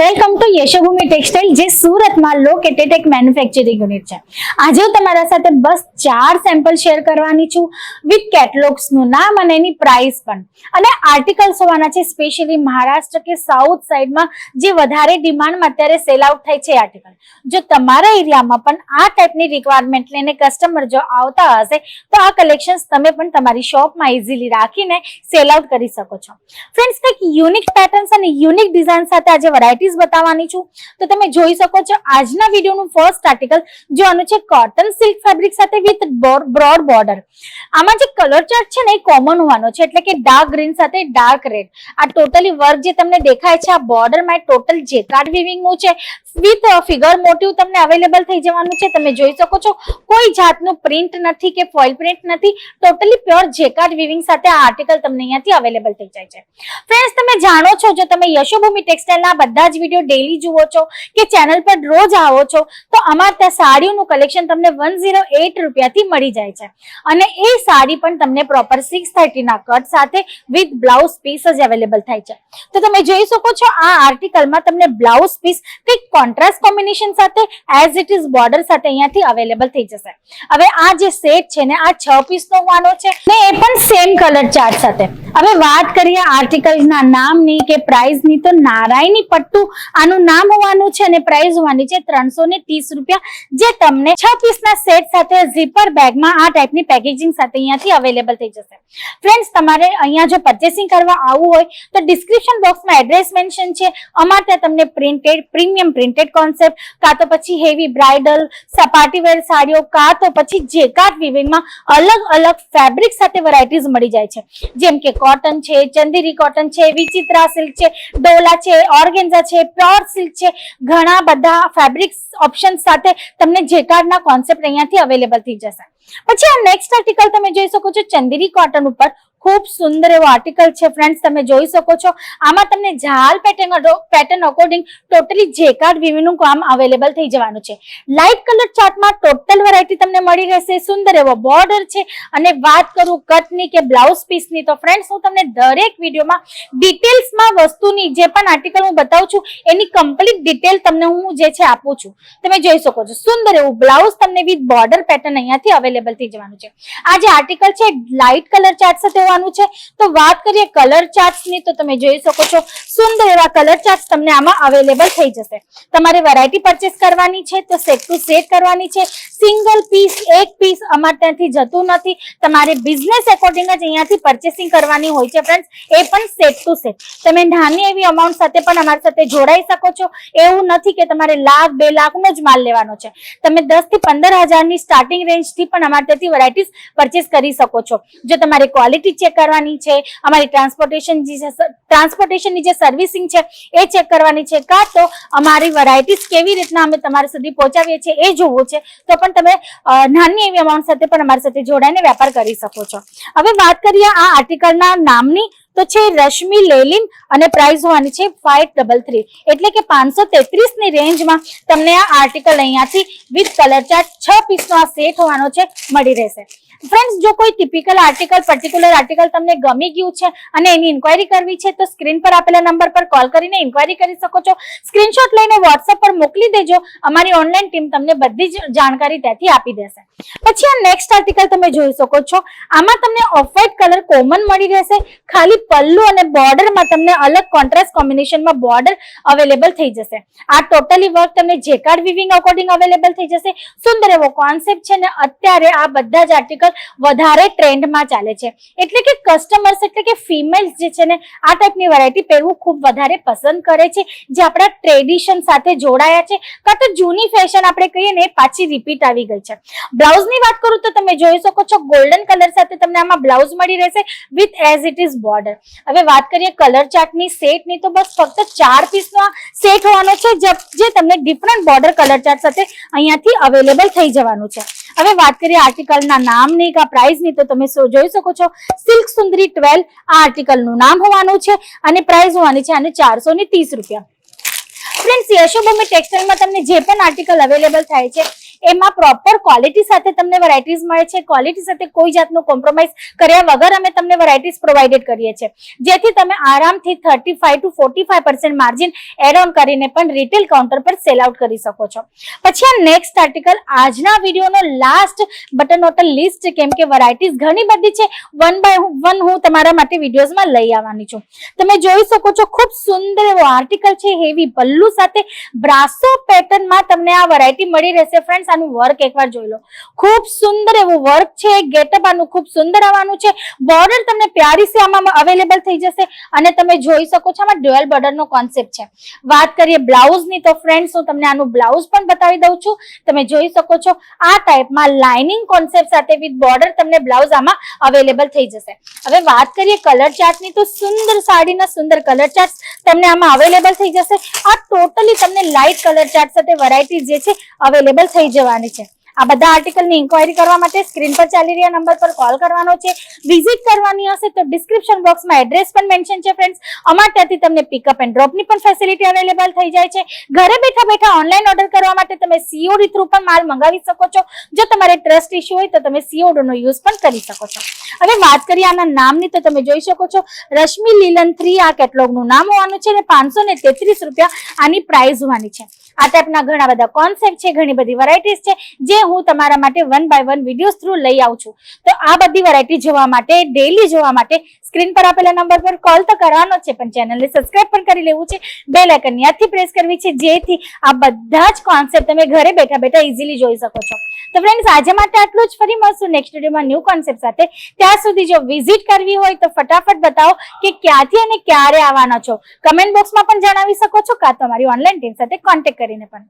Welcome to Yashobhumi textile જે સુરતમાં located એક મેન્યુફેક્ચરિંગ યુનિટ છે. આજે હું તમારા સાથે બસ ચાર સેમ્પલ શેર કરવાની છું વિથ કેટલોગ્સનું નામ અને એની પ્રાઇસ પણ. અને આર્ટિકલ્સ હોવાના છે સ્પેશિયલી મહારાષ્ટ્ર કે સાઉથ સાઈડમાં જે વધારે ડિમાન્ડમાં અત્યારે સેલ આઉટ થાય છે આર્ટિકલ જો તમારા એરિયામાં પણ આ ટાઈપની રિક્વાયરમેન્ટ લઈને કસ્ટમર જો આવતા હશે, તો આ કલેક્શન્સ તમે પણ તમારી શોપમાં ઇઝીલી રાખીને સેલ આઉટ કરી શકો છો. ફ્રેન્ડ્સ કંઈક યુનિક પેટર્ન્સ અને યુનિક ડિઝાઇન સાથે આજે વેરાયટીઝ બતાવવાની છું. તો તમે જોઈ શકો છો આજના વિડીયોનું ફર્સ્ટ આર્ટિકલ જો આનું છે કોટન સિલ્ક ફેબ્રિક સાથે વિથ બ્રોડ બોર્ડર આમાં જે કલર ચાર્ટ છે ને એ કોમન હોવાનો છે, એટલે કે ડાર્ક ગ્રીન સાથે ડાર્ક રેડ આ ટોટલી વર્ક જે તમને દેખાય છે, આ બોર્ડરમાં ટોટલ જેકાર્ડ વિવિંગનું છે વિથ ફિગર મોટિવ તમને અવેલેબલ થઈ જવાનું છે. તમે જોઈ શકો છો, કોઈ જાતનું પ્રિન્ટ નથી કે ફોઇલ પ્રિન્ટ નથી ટોટલી પ્યોર જેકાર્ડ વિવિંગ સાથે આ આર્ટિકલ તમને અહીંયાથી અવેલેબલ થઈ જાય છે. ફ્રેન્ડ્સ તમે જાણો છો, જો તમે યશોભૂમિ ટેક્સટાઇલના બધા જ વીડિયો ડેલી જુઓ છો કે ચેનલ પર રોજ આવો છો, તો અમારે ત્યાં સાડીઓનું કલેક્શન તમને વન ઝીરો એટ રૂપિયાથી મળી જાય છે. અને એ સાડી પણ તમને પ્રોપર સિક્સ થર્ટીના કટ સાથે વિથ બ્લાઉઝ પીસ જ અવેલેબલ થાય છે. તો તમે જોઈ શકો છો આ આર્ટિકલમાં તમને બ્લાઉઝ પીસ કંઈક કોન્ટ્રાસ્ટ કોમ્બિનેશન સાથે એઝ ઇટ ઇઝ બોર્ડર સાથે અહીંયાથી અવેલેબલ થઈ જશે. હવે આ જે સેટ છે ને, આ છ પીસનો હોવાનો છે ને, એ પણ સેમ કલર ચાર્ટ સાથે. હવે વાત કરીએ આર્ટિકલ્સના નામની કે પ્રાઇસની તો નારાયણી પટ્ટુ આનું નામ હોવાનું છે અને પ્રાઇસ હોવાની છે ત્રણસો ને ત્રીસ રૂપિયા. જે તમને છ પીસના સેટ સાથે ઝીપર બેગમાં આ ટાઈપની પેકેજિંગ સાથે અહીંયાથી અવેલેબલ થઈ જશે. ફ્રેન્ડ્સ તમારે અહીંયા જો પરચેસિંગ કરવા આવવું હોય તો ડિસ્ક્રિપ્શન બોક્સમાં એડ્રેસ મેન્શન છે. અમારે ત્યાં તમને પ્રિન્ટેડ પ્રીમિયમ પ્રિન્ટેડ કોન્સેપ્ટ કાં તો પછી હેવી બ્રાઇડલ સપાટી વેર સાડીઓ, કાં તો પછી જેકાટ વિવિંગમાં અલગ અલગ ફેબ્રિક સાથે વેરાયટીઝ મળી જાય છે. જેમ કે કોટન છે, ચંદીરી કોટન છે, વિચિત્રા સિલ્ક છે, ડોલા છે, ઓર્ગેન્ઝા છે, પ્યોર સિલ્ક છે, ઘણા બધા ફેબ્રિક ઓપ્શન સાથે તમને જેકાર્ડના કોન્સેપ્ટ અહીંયાથી અવેલેબલ થઈ જશે. પછી આ નેક્સ્ટ આર્ટિકલ તમે જોઈ શકો છો ચંદીરી કોટન ઉપર ખૂબ સુંદર એવો આર્ટિકલ છે ફ્રેન્ડ્સ તમે જોઈ શકો છો. આમાં તમને ઝાલ pattern pattern according totally jacquard વીવીનું કામ અવેલેબલ થઈ જવાનું છે. લાઇટ કલર ચાર્ટમાં ટોટલ વેરાયટી તમને મળી રહેશે. સુંદર એવો બોર્ડર છે. અને વાત કરું કટની કે બ્લાઉઝ પીસની તો ફ્રેન્ડ્સ હું તમને દરેક વિડીયોમાં ડિટેલ્સમાં વસ્તુની જે પણ આર્ટિકલ હું બતાવું છું, એની કમ્પ્લીટ ડિટેલ તમને હું જે છે આપું છું. તમે જોઈ શકો છો. સુંદર એવું બ્લાઉઝ તમને વિથ બોર્ડર પેટર્ન અહીંયાથી અવેલેબલ થઈ જવાનું છે. આ જે આર્ટિકલ છે લાઇટ કલર ચાર્ટ સાથે હોવાનું છે. તો વાત કરીએ કલર ચાર્ટ્સની તો તમે જોઈ શકો છો, સુંદર એવા કલર ચાર્ટ્સ તમને આમાં અવેલેબલ થઈ જશે. તમારે વેરાયટી પરચેસ કરવાની છે, તો સેટ ટુ સેટ કરવાની છે. સિંગલ પીસ એક પીસ અમારે ત્યાંથી જતું નથી. તમારે બિઝનેસ એકોર્ડિંગ જ અહીંયાથી પરચેસિંગ કરવાની હોય છે ફ્રેન્ડ્સ એ પણ સેટ ટુ સેટ તમે નાની એવી અમાઉન્ટ સાથે પણ અમારી સાથે જોડાઈ શકો છો. એવું નથી કે તમારે લાખ, બે લાખનો જ માલ લેવાનો છે. તમે દસથી પંદર હજારની સ્ટાર્ટિંગ રેન્જથી પણ અમારે ત્યાંથી વેરાયટીઝ પરચેસ કરી શકો છો. જો તમારે ક્વોલિટી ચેક કરવાની છે, અમારી ટ્રાન્સપોર્ટેશન ટ્રાન્સપોર્ટેશનની જે સર્વિસિંગ છે, એ ચેક કરવાની છે. કાં તો અમારી વેરાયટીઝ કેવી રીતના અમે તમારા સુધી પહોંચાડીએ છીએ, એ જોવું છે. તો પણ તમે નાની એવી અમાઉન્ટ સાથે પણ અમારી સાથે જોડાઈને વેપાર કરી શકો છો. હવે વાત કરીએ આ આર્ટિકલના નામની તો છે રશ્મિ લેલિન અને પ્રાઇસ હોવાની છે ફાઈવ ડબલ થ્રી એટલે કે પાંચસો ની રેન્જમાં તમને આ આર્ટિકલ અહીંયાથી વિથ કલર ચાર્ટ છ પીસનો આ સેટ હોવાનો છે મળી રહેશે. ફ્રેન્ડ્સ જો કોઈ ટિપિકલ આર્ટિકલ પર્ટિક્યુલર આર્ટિકલ તમને ગમી ગયું છે અને એની ઇન્ક્વાયરી કરવી છે, તો સ્ક્રીન પર આપેલા નંબર પર કોલ કરીને ઇન્ક્વાયરી કરી શકો છો. સ્ક્રીનશોટ લઈને વોટ્સઅપ પર મોકલી દેજો. અમારી ઓનલાઈન ટીમ તમને બધી જ જાણકારી ત્યાંથી આપી દેશે. પછી આ નેક્સ્ટ આર્ટિકલ તમે જોઈ શકો છો. આમાં તમને ઓફ વ્હાઇટ કલર કોમન મળી રહેશે. ખાલી પલ્લુ અને બોર્ડરમાં તમને અલગ કોન્ટ્રાસ્ટ કોમ્બિનેશનમાં બોર્ડર અવેલેબલ થઈ જશે. આ ટોટલી વર્ક તમને જેકાર્ડ વિવિંગ અકોર્ડિંગ અવેલેબલ થઈ જશે. સુંદર એવો કોન્સેપ્ટ છે ને અત્યારે આ બધા જ આર્ટિકલ વધારે ટ્રેન્ડમાં ચાલે છે. એટલે કે કસ્ટમર્સ એટલે કે ફિમેલ્સ જે છે ને, આ ટાઈપની વેરાયટી પહેરવું ખૂબ વધારે પસંદ કરે છે. જે આપણા ટ્રેડિશન સાથે જોડાયા છે. કાં તો જૂની ફેશન આપણે કહીએ ને પાછી રિપીટ આવી ગઈ છે. બ્લાઉઝની વાત કરું તો તમે જોઈ શકો છો ગોલ્ડન કલર સાથે તમને આમાં બ્લાઉઝ મળી રહેશે. With as it is border હવે વાત કરીએ કલર ચાર્ટની સેટની તો બસ ફક્ત ચાર પીસનો સેટ હોવાનો છે, જે તમને ડિફરન્ટ બોર્ડર કલર ચાર્ટ સાથે અહીંયાથી અવેલેબલ થઈ જવાનું છે. હવે વાત કરીએ આર્ટિકલના નામની, કે પ્રાઇઝની તો તમે જોઈ શકો છો. સિલ્ક સુંદરી ટ્વેલ્વ આ આર્ટિકલનું નામ હોવાનું છે, અને પ્રાઇસ હોવાની છે અને ચારસો રૂપિયા. ફ્રેન્ડ્સ યશોભૂમિ ટેક્સટાઇલમાં તમને જે પણ આર્ટિકલ અવેલેબલ થાય છે એમાં પ્રોપર ક્વોલિટી સાથે તમને વેરાયટીઝ મળે છે. ક્વોલિટી સાથે કોઈ જાતનું કોમ્પ્રોમાઇઝ કર્યા વગર અમે તમને વેરાયટીઝ પ્રોવાઇડેડ કરીએ છીએ. જેથી તમે આરામથી thirty five to forty five percent margin add on કરીને પણ રિટેલ કાઉન્ટર પર સેલ આઉટ કરી શકો છો. પછી આ નેક્સ્ટ આર્ટિકલ આજના વિડીયોનો લાસ્ટ બટન હોટલ લિસ્ટ કેમ કે વેરાયટીઝ ઘણી બધી છે વન બાય વન હું તમારા માટે વિડીયોઝમાં લઈ આવવાની છું. તમે જોઈ શકો છો, ખૂબ સુંદર એવો આર્ટિકલ છે હેવી પલ્લુ સાથે, બ્રાસો પેટર્નમાં તમને આ વેરાયટી મળી રહેશે. ફ્રેન્ડ્સ આનું વર્ક એકવાર જોઈ લો. ખૂબ સુંદર એવું વર્ક છે ગેટઅપ આનું ખૂબ સુંદર આવવાનું છે. બોર્ડર તમને પ્યારી સે આમાં અવેલેબલ થઈ જશે અને તમે જોઈ શકો છો આમાં ડ્યુઅલ બોર્ડરનો કોન્સેપ્ટ છે. વાત કરીએ બ્લાઉઝની તો ફ્રેન્ડ્સ હું તમને આનું બ્લાઉઝ પણ બતાવી દઉં છું. તમે જોઈ શકો છો આ ટાઈપમાં લાઇનિંગ કોન્સેપ્ટ સાથે વિથ બોર્ડર તમને બ્લાઉઝ આમાં અવેલેબલ થઈ જશે. હવે વાત કરીએ કલર ચાર્ટની તો સુંદર સાડીના સુંદર કલર ચાર્ટ તમને આમાં અવેલેબલ થઈ જશે. આ ટોટલી તમને લાઇટ કલર ચાર્ટ સાથે વેરાયટી જે છે અવેલેબલ થઈ જવાની છે. આ બધા આર્ટિકલની ઇન્કવાયરી કરવા માટે સ્ક્રીન પર ચાલી રહ્યા નંબર પર કોલ કરવાનો છે. વિઝિટ કરવાની હશે તો ડિસ્ક્રિપ્શન બોક્સમાં એડ્રેસ પણ મેન્શન છે ફ્રેન્ડ્સ અમારા ત્યાંથી તમને પિકઅપ એન્ડ ડ્રોપની પણ ફેસિલિટી અવેલેબલ થઈ જાય છે. ઘરે બેઠા બેઠા ઓનલાઈન ઓર્ડર કરવા માટે તમે સીઓડી થ્રુ પણ માલ મંગાવી શકો છો. જો તમારે ટ્રસ્ટ ઇસ્યુ હોય તો તમે સીઓડીનો યુઝ પણ કરી શકો છો. હવે વાત કરીએ આના નામની, તો તમે જોઈ શકો છો, રશ્મિ લીલન થ્રી આ કેટલોગનું નામ હોવાનું છે અને પાંચસો ને તેત્રીસ રૂપિયા આની પ્રાઇસ હોવાની છે. આ ટાઈપના ઘણા બધા કોન્સેપ્ટ છે, ઘણી બધી વેરાયટીઝ છે. જે હું તમારા માટે one by one videos through લઈ આવું છું. તો આ બધી વેરાયટી જોવા માટે ડેલી જોવા માટે સ્ક્રીન પર આપેલા નંબર પર કોલ તો કરવાનો છે, પણ ચેનલને સબસ્ક્રાઇબ પણ કરી લેવું છે. બે લાઇકન યાદથી પ્રેસ કરવી છે, જેથી આ બધા જ કોન્સેપ્ટ તમે ઘરે બેઠા બેઠા ઇઝીલી જોઈ શકો છો. તો ફ્રેન્ડ્સ આજે માટે આટલું જ. ફરી મળશું નેક્સ્ટ વિડીયોમાં ન્યૂ કોન્સેપ્ટ સાથે. ત્યાં સુધી જો વિઝિટ કરવી હોય તો ફટાફટ બતાવો કે ક્યાંથી અને ક્યારે આવવાના છો. કમેન્ટ બોક્સમાં પણ જણાવી શકો છો, કાં તો અમારી ઓનલાઈન ટીમ સાથે કોન્ટેક્ટ કરીને પણ.